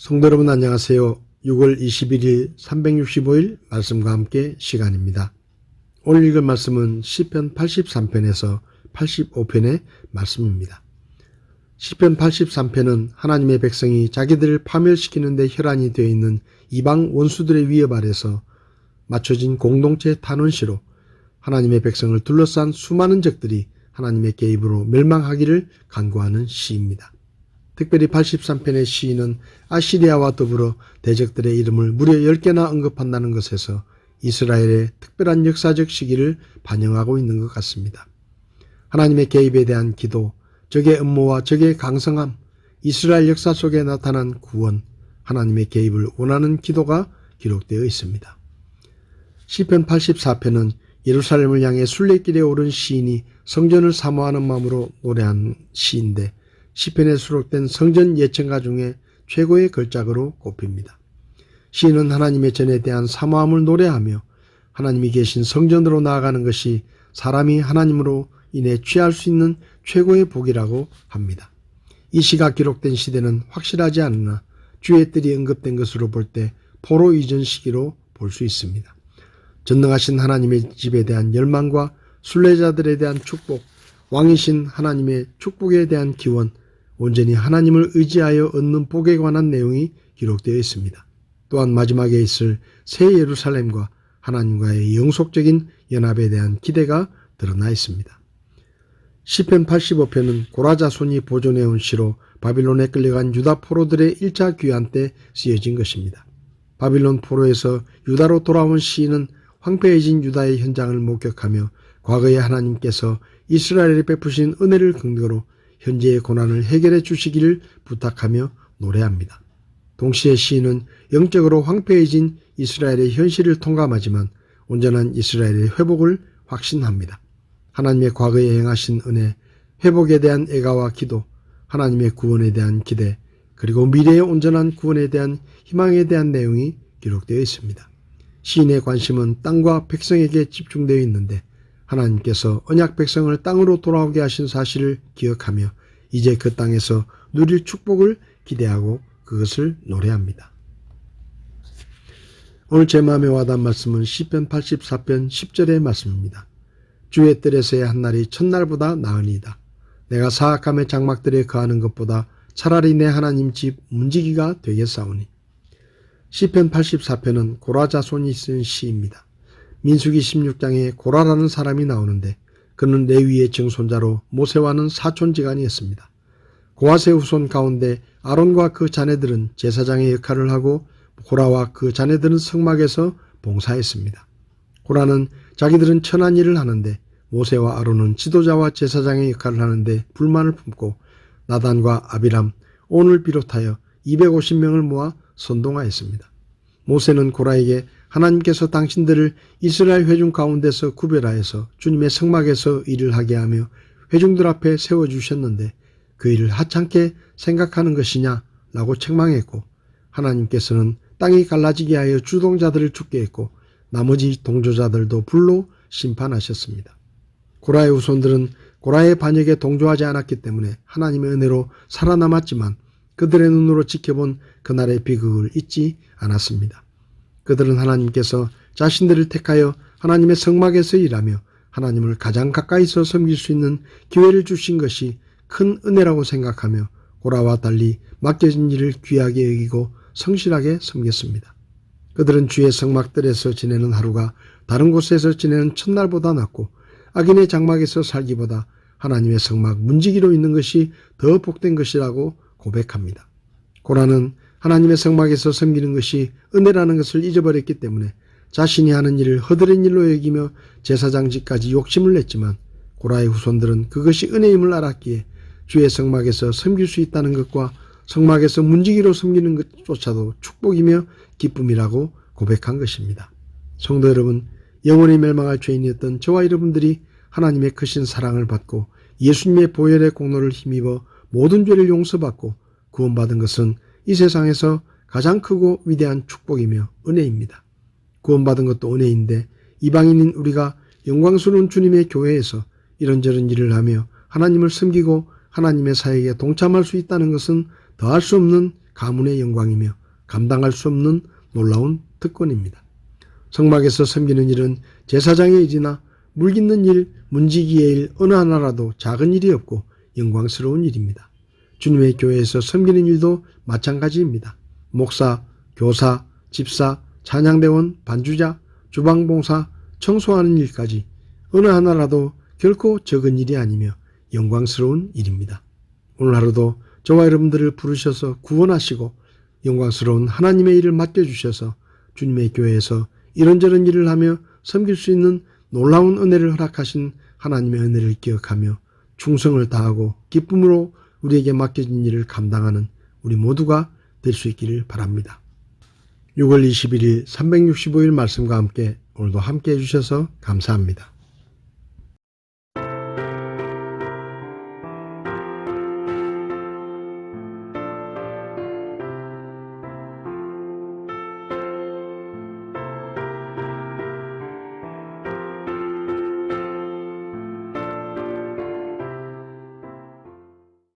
성도 여러분 안녕하세요. 6월 21일 365일 말씀과 함께 시간입니다. 오늘 읽을 말씀은 시편 83편에서 85편의 말씀입니다. 시편 83편은 하나님의 백성이 자기들을 파멸시키는 데 혈안이 되어 있는 이방 원수들의 위협 아래서 맞춰진 공동체 탄원시로 하나님의 백성을 둘러싼 수많은 적들이 하나님의 개입으로 멸망하기를 간구하는 시입니다. 특별히 83편의 시인은 아시리아와 더불어 대적들의 이름을 무려 10개나 언급한다는 것에서 이스라엘의 특별한 역사적 시기를 반영하고 있는 것 같습니다. 하나님의 개입에 대한 기도, 적의 음모와 적의 강성함, 이스라엘 역사 속에 나타난 구원, 하나님의 개입을 원하는 기도가 기록되어 있습니다. 시편 84편은 예루살렘을 향해 순례길에 오른 시인이 성전을 사모하는 마음으로 노래한 시인데 시편에 수록된 성전 예천가 중에 최고의 걸작으로 꼽힙니다. 시인은 하나님의 전에 대한 사모함을 노래하며 하나님이 계신 성전으로 나아가는 것이 사람이 하나님으로 인해 취할 수 있는 최고의 복이라고 합니다. 이 시가 기록된 시대는 확실하지 않으나 주의 뜰이 언급된 것으로 볼 때 포로 이전 시기로 볼 수 있습니다. 전능하신 하나님의 집에 대한 열망과 순례자들에 대한 축복, 왕이신 하나님의 축복에 대한 기원, 온전히 하나님을 의지하여 얻는 복에 관한 내용이 기록되어 있습니다. 또한 마지막에 있을 새 예루살렘과 하나님과의 영속적인 연합에 대한 기대가 드러나 있습니다. 시편 85편은 고라자손이 보존해온 시로 바빌론에 끌려간 유다 포로들의 1차 귀환 때 쓰여진 것입니다. 바빌론 포로에서 유다로 돌아온 시인은 황폐해진 유다의 현장을 목격하며 과거에 하나님께서 이스라엘에 베푸신 은혜를 근거로 현재의 고난을 해결해 주시기를 부탁하며 노래합니다. 동시에 시인은 영적으로 황폐해진 이스라엘의 현실을 통감하지만 온전한 이스라엘의 회복을 확신합니다. 하나님의 과거에 행하신 은혜, 회복에 대한 애가와 기도, 하나님의 구원에 대한 기대, 그리고 미래의 온전한 구원에 대한 희망에 대한 내용이 기록되어 있습니다. 시인의 관심은 땅과 백성에게 집중되어 있는데 하나님께서 언약 백성을 땅으로 돌아오게 하신 사실을 기억하며 이제 그 땅에서 누릴 축복을 기대하고 그것을 노래합니다. 오늘 제 마음에 와닿은 말씀은 시편 84편 10절의 말씀입니다. 주의 뜰에서의 한날이 첫날보다 나으니이다. 내가 사악함의 장막들에 거하는 것보다 차라리 내 하나님 집 문지기가 되겠사오니. 시편 84편은 고라자손이 쓴 시입니다. 민수기 16장에 고라라는 사람이 나오는데 그는 레위의 증손자로 모세와는 사촌지간이었습니다. 고아세 후손 가운데 아론과 그 자네들은 제사장의 역할을 하고 고라와 그 자네들은 성막에서 봉사했습니다. 고라는 자기들은 천한 일을 하는데 모세와 아론은 지도자와 제사장의 역할을 하는데 불만을 품고 나단과 아비람, 온을 비롯하여 250명을 모아 선동하였습니다. 모세는 고라에게 하나님께서 당신들을 이스라엘 회중 가운데서 구별하여서 주님의 성막에서 일을 하게 하며 회중들 앞에 세워주셨는데 그 일을 하찮게 생각하는 것이냐 라고 책망했고 하나님께서는 땅이 갈라지게 하여 주동자들을 죽게 했고 나머지 동조자들도 불로 심판하셨습니다. 고라의 후손들은 고라의 반역에 동조하지 않았기 때문에 하나님의 은혜로 살아남았지만 그들의 눈으로 지켜본 그날의 비극을 잊지 않았습니다. 그들은 하나님께서 자신들을 택하여 하나님의 성막에서 일하며 하나님을 가장 가까이서 섬길 수 있는 기회를 주신 것이 큰 은혜라고 생각하며 고라와 달리 맡겨진 일을 귀하게 여기고 성실하게 섬겼습니다. 그들은 주의 성막들에서 지내는 하루가 다른 곳에서 지내는 첫날보다 낫고 악인의 장막에서 살기보다 하나님의 성막 문지기로 있는 것이 더 복된 것이라고 고백합니다. 고라는 하나님의 성막에서 섬기는 것이 은혜라는 것을 잊어버렸기 때문에 자신이 하는 일을 허드렛 일로 여기며 제사장직까지 욕심을 냈지만 고라의 후손들은 그것이 은혜임을 알았기에 주의 성막에서 섬길 수 있다는 것과 성막에서 문지기로 섬기는 것조차도 축복이며 기쁨이라고 고백한 것입니다. 성도 여러분, 영원히 멸망할 죄인이었던 저와 여러분들이 하나님의 크신 사랑을 받고 예수님의 보혈의 공로를 힘입어 모든 죄를 용서받고 구원받은 것은 이 세상에서 가장 크고 위대한 축복이며 은혜입니다. 구원받은 것도 은혜인데 이방인인 우리가 영광스러운 주님의 교회에서 이런저런 일을 하며 하나님을 섬기고 하나님의 사역에 동참할 수 있다는 것은 더할 수 없는 가문의 영광이며 감당할 수 없는 놀라운 특권입니다. 성막에서 섬기는 일은 제사장의 일이나 물 깃는 일, 문지기의 일 어느 하나라도 작은 일이 없고 영광스러운 일입니다. 주님의 교회에서 섬기는 일도 마찬가지입니다. 목사, 교사, 집사, 찬양대원, 반주자, 주방봉사, 청소하는 일까지 어느 하나라도 결코 적은 일이 아니며 영광스러운 일입니다. 오늘 하루도 저와 여러분들을 부르셔서 구원하시고 영광스러운 하나님의 일을 맡겨주셔서 주님의 교회에서 이런저런 일을 하며 섬길 수 있는 놀라운 은혜를 허락하신 하나님의 은혜를 기억하며 충성을 다하고 기쁨으로 우리에게 맡겨진 일을 감당하는 우리 모두가 될 수 있기를 바랍니다. 6월 21일 365일 말씀과 함께 오늘도 함께 해주셔서 감사합니다.